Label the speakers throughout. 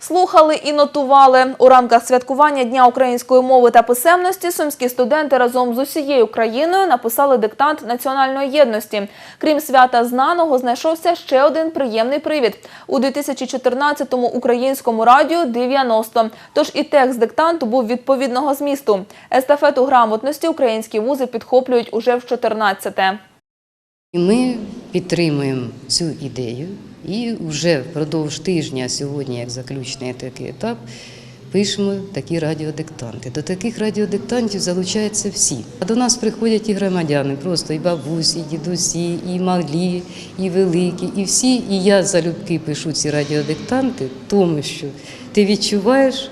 Speaker 1: Слухали і нотували. У рамках святкування Дня української мови та писемності сумські студенти разом з усією країною написали диктант національної єдності. Крім свята знаного, знайшовся ще один приємний привід. У 2014-му українському радіо 90. Тож і текст диктанту був відповідного змісту. Естафету грамотності українські вузи підхоплюють уже в 14-те.
Speaker 2: Ми підтримуємо цю ідею і вже впродовж тижня, сьогодні, як заключний такий етап, пишемо такі радіодиктанти. До таких радіодиктантів залучаються всі. А до нас приходять і громадяни, просто і бабусі, і дідусі, і малі, і великі, і всі. І я залюбки пишу ці радіодиктанти, тому що ти відчуваєш,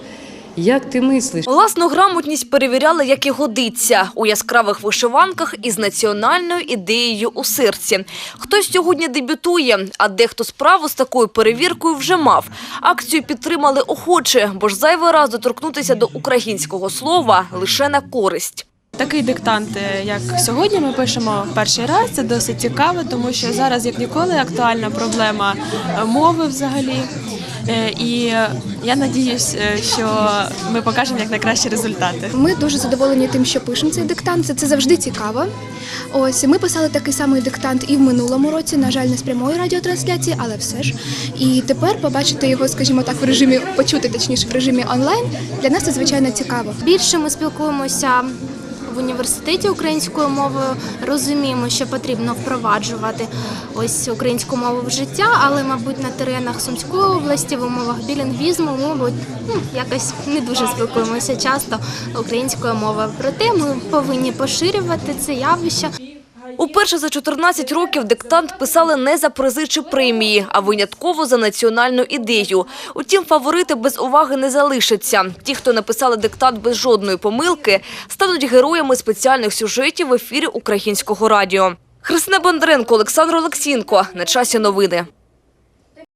Speaker 2: як ти мислиш.
Speaker 3: Власну грамотність перевіряли, як і годиться, у яскравих вишиванках із національною ідеєю у серці. Хтось сьогодні дебютує, а дехто справу з такою перевіркою вже мав. Акцію підтримали охоче, бо ж зайвий раз доторкнутися до українського слова лише на користь.
Speaker 4: Такий диктант, е, як сьогодні, ми пишемо перший раз. Це досить цікаво, тому що зараз, як ніколи, актуальна проблема е, мови взагалі. Е, І я надіюсь, е, що ми покажемо як найкращі результати.
Speaker 5: Ми дуже задоволені тим, що пишемо цей диктант. Це, це завжди цікаво. Ось ми писали такий самий диктант і в минулому році. На жаль, не з прямої радіотрансляції, але все ж. І тепер побачити його, скажімо так, в режимі почути, точніше, в режимі онлайн. Для нас це звичайно цікаво.
Speaker 6: Більше ми спілкуємося в університеті українською мовою, розуміємо, що потрібно впроваджувати ось українську мову в життя, але, мабуть, на теренах Сумської області в умовах білінгвізму, мабуть, ну, якось не дуже спілкуємося часто українською мовою. Проте ми повинні поширювати це явище.
Speaker 3: Уперше за 14 років диктант писали не за призи чи премії, а винятково за національну ідею. Утім, фаворити без уваги не залишаться. Ті, хто написали диктант без жодної помилки, стануть героями спеціальних сюжетів в ефірі українського радіо. Христина Бондаренко, Олександр Олексінко. На часі новини.